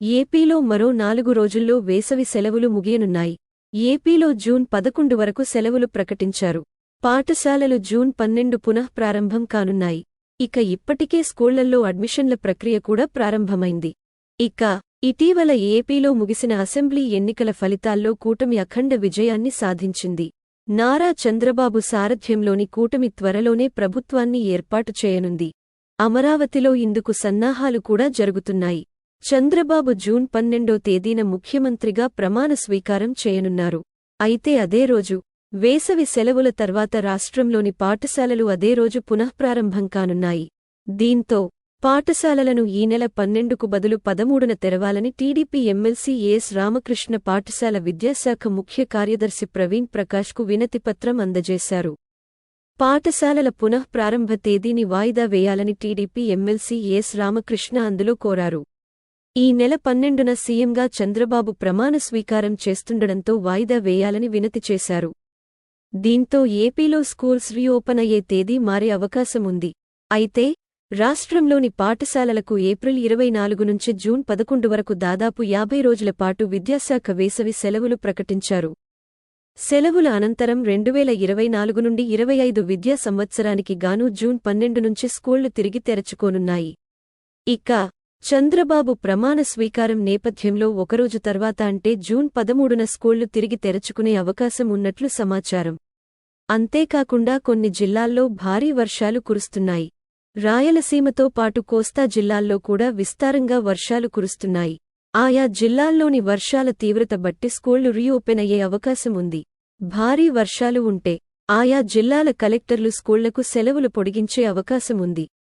ఏపీలో మరో నాలుగు రోజుల్లో వేసవి సెలవులు ముగియనున్నాయి. ఏపీలో జూన్ పదకొండు వరకు సెలవులు ప్రకటించారు. పాఠశాలలు జూన్ పన్నెండు పునః ప్రారంభం కానున్నాయి. ఇక ఇప్పటికే స్కూళ్ళల్లో అడ్మిషన్ల ప్రక్రియ కూడా ప్రారంభమైంది. ఇక ఇటీవల ఏపీలో ముగిసిన అసెంబ్లీ ఎన్నికల ఫలితాల్లో కూటమి అఖండ విజయాన్ని సాధించింది. నారా చంద్రబాబు సారథ్యంలోని కూటమి త్వరలోనే ప్రభుత్వాన్ని ఏర్పాటు చేయనుంది. అమరావతిలో ఇందుకు సన్నాహాలు కూడా జరుగుతున్నాయి. చంద్రబాబు జూన్ పన్నెండో తేదీన ముఖ్యమంత్రిగా ప్రమాణ స్వీకారం చేయనున్నారు. అయితే అదే రోజు వేసవి సెలవుల తర్వాత రాష్ట్రంలోని పాఠశాలలు అదే రోజు పునఃప్రారంభం కానున్నాయి. దీంతో పాఠశాలలను ఈ నెల పన్నెండుకు బదులు పదమూడున తెరవాలని టీడీపీ ఎమ్మెల్సీ ఎస్ రామకృష్ణ పాఠశాల విద్యాశాఖ ముఖ్య కార్యదర్శి ప్రవీణ్ ప్రకాష్కు వినతిపత్రం అందజేశారు. పాఠశాలల పునఃప్రారంభ తేదీని వాయిదా వేయాలని టీడీపీ ఎమ్మెల్సీ ఎస్ రామకృష్ణ అందులో కోరారు. ఈ నెల పన్నెండున సీఎంగా చంద్రబాబు ప్రమాణ స్వీకారం చేస్తుండడంతో వాయిదా వేయాలని వినతి చేశారు. దీంతో ఏపీలో స్కూల్స్ రీఓపెన్ అయ్యే తేదీ మారే అవకాశం ఉంది. అయితే రాష్ట్రంలోని పాఠశాలలకు ఏప్రిల్ ఇరవై నాలుగు నుంచి జూన్ పదకొండు వరకు దాదాపు యాభై రోజుల పాటు విద్యాశాఖ వేసవి సెలవులు ప్రకటించారు. సెలవుల అనంతరం రెండువేల ఇరవై నాలుగు నుండి ఇరవై ఐదు విద్యా సంవత్సరానికి గాను జూన్ పన్నెండు నుంచి స్కూళ్ళు తిరిగి తెరచుకోనున్నాయి. ఇక చంద్రబాబు ప్రమాణ స్వీకారం నేపథ్యంలో ఒకరోజు తర్వాత అంటే జూన్ పదమూడున స్కూళ్ళు తిరిగి తెరచుకునే అవకాశం ఉన్నట్లు సమాచారం. అంతేకాకుండా కొన్ని జిల్లాల్లో భారీ వర్షాలు కురుస్తున్నాయి. రాయలసీమతో పాటు కోస్తా జిల్లాల్లో కూడా విస్తారంగా వర్షాలు కురుస్తున్నాయి. ఆయా జిల్లాల్లోని వర్షాల తీవ్రత బట్టి స్కూళ్ళు రీఓపెన్ అయ్యే అవకాశం ఉంది. భారీ వర్షాలు ఉంటే ఆయా జిల్లాల కలెక్టర్లు స్కూళ్ళకు సెలవులు పొడిగించే అవకాశం ఉంది.